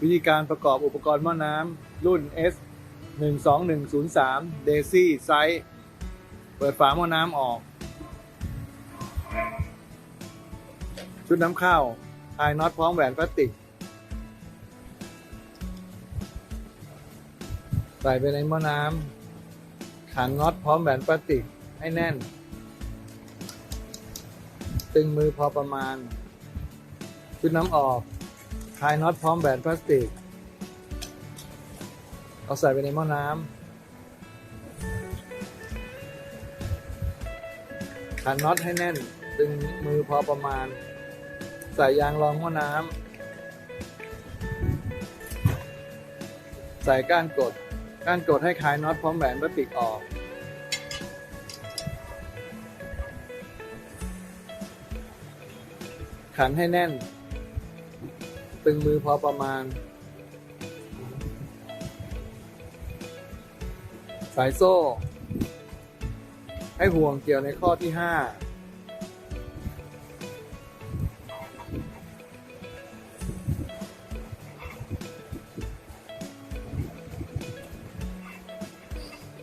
วิธีการประกอบอุปกรณ์หม้อน้ำรุ่น S 1 2 1 0 3 Daisy ไซส์เปิดฝาหม้อน้ำออก ชุดน้ำเข้าคลายน็อตพร้อมแหวนพลาสติก ใส่ไปในหม้อน้ำขันน็อตพร้อมแหวนพลาสติกให้แน่น ตึงมือพอประมาณ ชุดน้ำออก คลายน็อตพร้อมแหวนพลาสติก เอาใส่ไปในหม้อน้ำขันน็อตให้แน่นตึงมือพอประมาณ ใส่ยางรองหม้อน้ำ ใส่ก้านกด ก้านกดให้คลายน็อตพร้อมแหวนพลาสติกออกขันให้แน่น ตึงมือพอประมาณ สายโซ่ ให้ห่วงเกี่ยวในข้อที่ห้า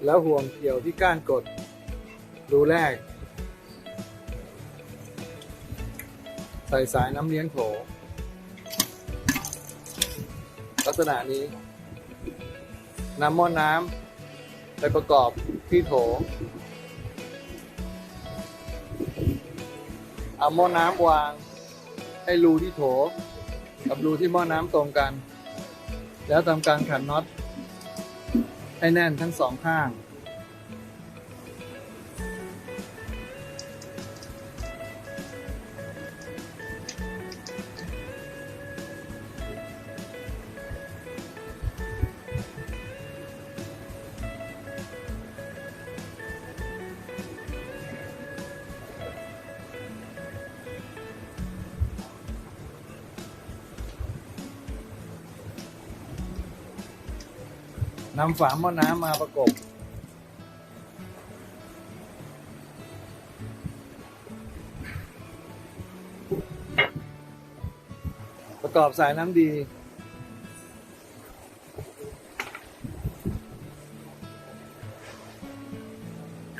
แล้วห่วงเกี่ยวที่ก้านกด รูแรก ใส่สายน้ำเลี้ยงโถ ลักษณะนี้นำหม้อน้ำไปประกอบที่โถเอาหม้อน้ำวาง ให้รูที่โถ กับรูที่หม้อน้ำตรงกัน แล้วทำการขันน็อตให้แน่นทั้งสองข้าง นำฝาหม้อน้ำมาประกบ ประกอบสายน้ำดี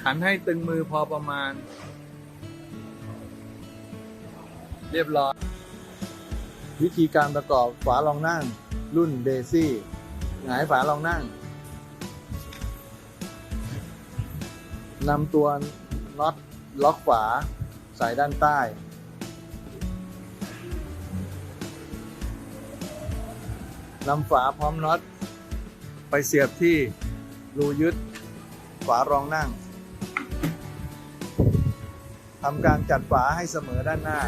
ขันให้ตึงมือพอประมาณ เรียบร้อย วิธีการประกอบฝารองนั่งรุ่นเดซี่หงายฝารองนั่ง นำตัวน็อตล็อกฝาใส่ด้านใต้ นำฝาพร้อมน็อต ไปเสียบที่รูยึดฝารองนั่งทำการจัดฝาให้เสมอด้านหน้า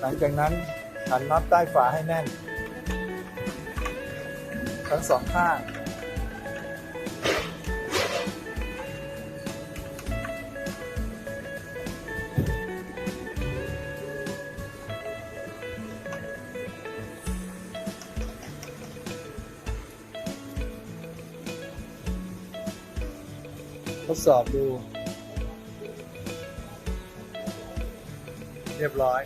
หลังจากนั้นขันน็อตใต้ฝาให้แน่น ทั้งสองข้าง ทดสอบดู เรียบร้อย